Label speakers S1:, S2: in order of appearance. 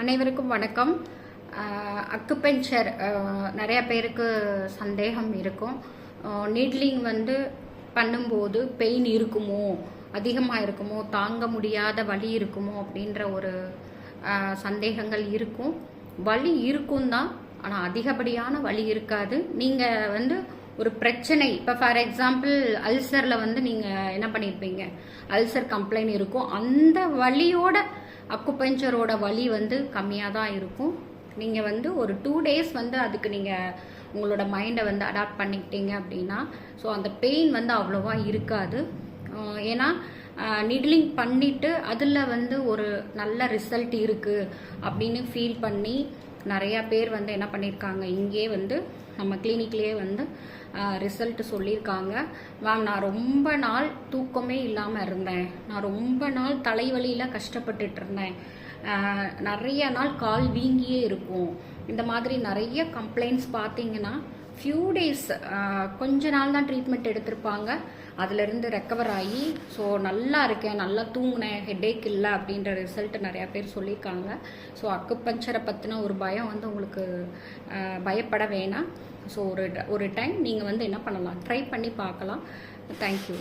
S1: அனைவருக்கும் வணக்கம். அக்குபெஞ்சர் நிறைய பேருக்கு சந்தேகம் இருக்கும். நீட்லிங் வந்து பண்ணும்போது பெயின் இருக்குமோ அதிகமாக இருக்குமோ தாங்க முடியாத வலி இருக்குமோ அப்படின்ற ஒரு சந்தேகங்கள் இருக்கும். வலி இருக்கும் தான் ஆனால் அதிகப்படியான வலி இருக்காது. நீங்கள் வந்து ஒரு பிரச்சனை இப்போ ஃபார் எக்ஸாம்பிள் அல்சரில் வந்து நீங்கள் என்ன பண்ணியிருப்பீங்க அல்சர் கம்ப்ளைண்ட் இருக்கும். அந்த வழியோட அக்குப்பஞ்சரோட வலி வந்து கம்மியாக தான் இருக்கும். நீங்கள் வந்து ஒரு டூ டேஸ் வந்து அதுக்கு நீங்கள் உங்களோட மைண்டை வந்து அடாப்ட் பண்ணிக்கிட்டீங்க அப்படின்னா ஸோ அந்த பெயின் வந்து அவ்வளோவா இருக்காது. ஏன்னா நிட்லிங் பண்ணிவிட்டு அதில் வந்து ஒரு நல்ல ரிசல்ட் இருக்குது அப்படின்னு ஃபீல் பண்ணி நிறையா பேர் வந்து என்ன பண்ணியிருக்காங்க இங்கே வந்து நம்ம கிளினிக்லேயே வந்து ரிசல்ட் சொல்லியிருக்காங்க மேம் நான் ரொம்ப நாள் தூக்கமே இல்லாமல் இருந்தேன். நான் ரொம்ப நாள் தலைவலியில் கஷ்டப்பட்டுட்டு இருந்தேன். நிறைய நாள் கால் வீங்கியே இருக்கும். இந்த மாதிரி நிறைய கம்ப்ளைண்ட்ஸ் பார்த்தீங்கன்னா ஃபியூ டேஸ் கொஞ்ச நாள் தான் ட்ரீட்மெண்ட் எடுத்திருப்பாங்க. அதுலேருந்து ரெக்கவர் ஆகி ஸோ நல்லா இருக்கேன் நல்லா தூங்கினேன் ஹெட்டேக் இல்லை அப்படின்ற ரிசல்ட் நிறையா பேர் சொல்லியிருக்காங்க. ஸோ அக்கு பஞ்சரை பற்றின ஒரு பயம் வந்து உங்களுக்கு பயப்பட வேணாம். ஸோ ஒரு ஒரு டைம் நீங்கள் வந்து என்ன பண்ணலாம்? ட்ரை பண்ணி பார்க்கலாம். தேங்க்யூ